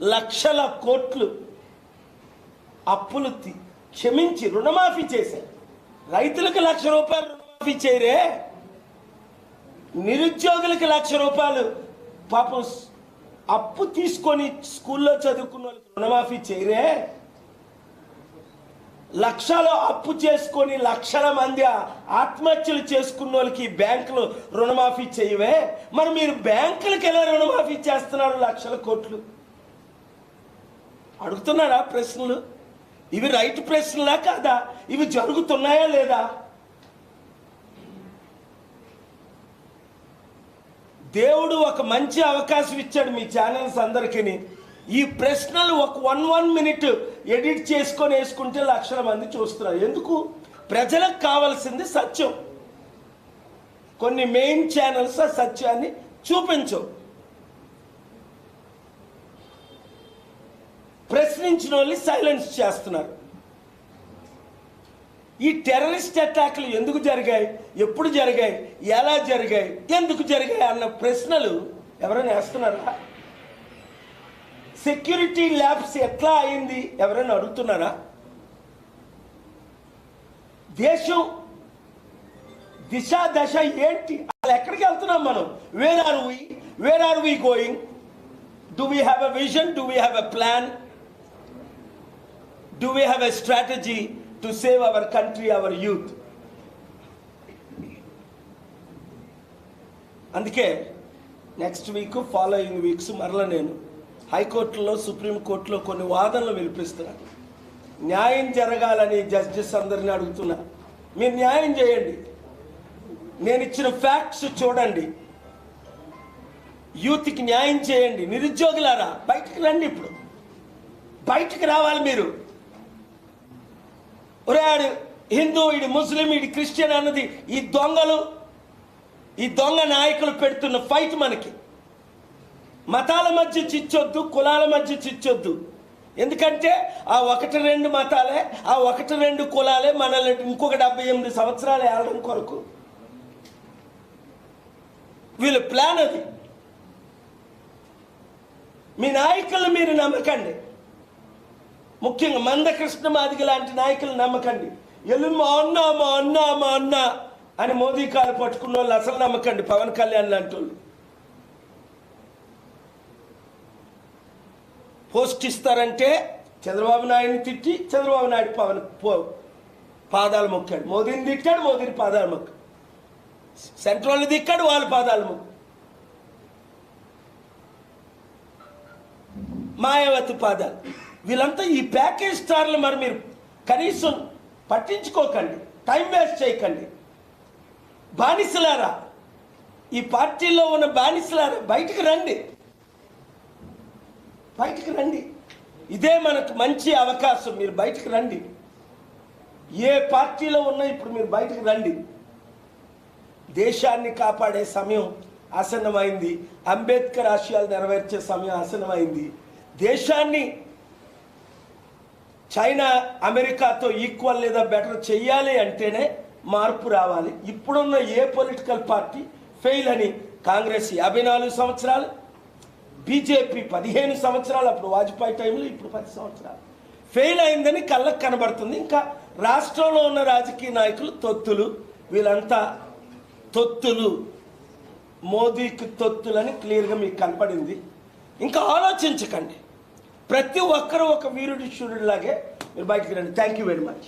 లక్షల కోట్లు అప్పులు క్షమించి రుణమాఫీ చేశారు రైతులకు లక్ష రూపాయలు రుణమాఫీ చేయరే. నిరుద్యోగులకు లక్ష రూపాయలు పాపం అప్పు తీసుకొని స్కూల్లో చదువుకున్న వాళ్ళకి రుణమాఫీ చేయరే. లక్షలు అప్పు చేసుకొని లక్షల మంది ఆత్మహత్యలు చేసుకున్న వాళ్ళకి బ్యాంకులు రుణమాఫీ చేయవే. మరి మీరు బ్యాంకులకు ఎలా రుణమాఫీ చేస్తున్నారు లక్షల కోట్లు? అడుగుతున్నారా ప్రశ్నలు? ఇవి రైట్ ప్రశ్నలా కాదా? ఇవి జరుగుతున్నాయా లేదా? దేవుడు ఒక మంచి అవకాశం ఇచ్చాడు మీ ఛానల్స్ అందరికీ ఈ ప్రశ్నలు ఒక వన్ వన్ మినిట్ ఎడిట్ చేసుకొని వేసుకుంటే లక్షల మంది చూస్తున్నారు. ఎందుకు? ప్రజలకు కావాల్సింది సత్యం. కొన్ని మెయిన్ ఛానల్స్ ఆ సత్యాన్ని చూపించవు ప్రశ్నించిన వాళ్ళని సైలెన్స్ చేస్తున్నారు. ఈ టెర్రరిస్ట్ అటాక్లు ఎందుకు జరిగాయి? ఎప్పుడు జరిగాయి? ఎలా జరిగాయి? ఎందుకు జరిగాయి? అన్న ప్రశ్నలు ఎవరైనా వేస్తున్నారా? సెక్యూరిటీ ల్యాబ్స్ ఎట్లా అయింది? ఎవరైనా అడుగుతున్నారా? దేశం దిశ దశ ఏంటి? అసలు ఎక్కడికి వెళ్తున్నాం మనం? Where are we where are we going do we have a vision do we have a plan do we have a strategy to save our country our youth అందుకే నెక్స్ట్ వీక్ ఫాలోయింగ్ వీక్స్ మరలా నేను హైకోర్టులో సుప్రీంకోర్టులో కొన్ని వాదనలు వినిపిస్తున్నాను న్యాయం జరగాలని judges అందరిని అడుగుతున్నా. మీరు న్యాయం చేయండి. నేను ఇచ్చిన ఫ్యాక్ట్స్ చూడండి. యూత్కి న్యాయం చేయండి. నిరుద్యోగులారా బయటికి రండి ఇప్పుడు. బయటికి రావాలి మీరు. ఒరాడు హిందూ ఇది ముస్లిం ఇది క్రిస్టియన్ అన్నది ఈ దొంగలు ఈ దొంగ నాయకులు పెడుతున్న ఫైట్ మనకి. మతాల మధ్య చిచ్చొద్దు కులాల మధ్య చిచ్చొద్దు. ఎందుకంటే ఆ ఒకటి రెండు మతాలే ఆ ఒకటి రెండు కులాలే మనల్ని ఇంకొక డెబ్బై ఎనిమిది సంవత్సరాలు ఏడడం కొరకు. వీళ్ళ ప్లాన్ అది. మీ నాయకులను మీరు నమ్మకండి. ముఖ్యంగా మందకృష్ణ మాదిగ లాంటి నాయకులు నమ్మకండి. ఎల్లు మా అన్న మా అన్న మా అన్న అని మోదీ కాలు పట్టుకున్న వాళ్ళు అసలు నమ్మకండి పవన్ కళ్యాణ్ లాంటి వాళ్ళు. పోస్ట్ ఇస్తారంటే చంద్రబాబు నాయుడిని తిట్టి చంద్రబాబు నాయుడు పవన్ పో పాదాలు మొక్కాడు. మోదీని తిట్టాడు మోదీని పాదాలు మొక్కాడు. సెంట్రల్ దిక్కాడు వాళ్ళ పాదాలు మొక్కు మాయావతి పాదాలు. వీళ్ళంతా ఈ ప్యాకేజ్ స్టార్లు మరి మీరు కనీసం పట్టించుకోకండి టైం వేస్ట్ చేయకండి. బానిసలారా ఈ పార్టీలో ఉన్న బానిసలారా బయటికి రండి. బయటికి రండి. ఇదే మనకు మంచి అవకాశం మీరు బయటికి రండి. ఏ పార్టీలో ఉన్నా ఇప్పుడు మీరు బయటికి రండి. దేశాన్ని కాపాడే సమయం ఆసన్నమైంది. అంబేద్కర్ ఆశయాలు నెరవేర్చే సమయం ఆసన్నమైంది. దేశాన్ని చైనా అమెరికాతో ఈక్వల్ లేదా బెటర్ చెయ్యాలి అంటేనే మార్పు రావాలి. ఇప్పుడున్న ఏ పొలిటికల్ పార్టీ ఫెయిల్ అని కాంగ్రెస్ యాభై నాలుగు సంవత్సరాలు బీజేపీ పదిహేను సంవత్సరాలు అప్పుడు వాజ్పేయి టైంలో ఇప్పుడు పది సంవత్సరాలు. ఫెయిల్ అయిందని కళ్ళకు కనబడుతుంది. ఇంకా రాష్ట్రంలో ఉన్న రాజకీయ నాయకులు తొత్తులు వీళ్ళంతా తొత్తులు మోదీకి తొత్తులని క్లియర్గా మీకు కనపడింది. ఇంకా ఆలోచించకండి. ప్రతి ఒక్కరూ ఒక వీరుడి శూరుడిలాగే మీరు బయటకు రండి. Thank you very much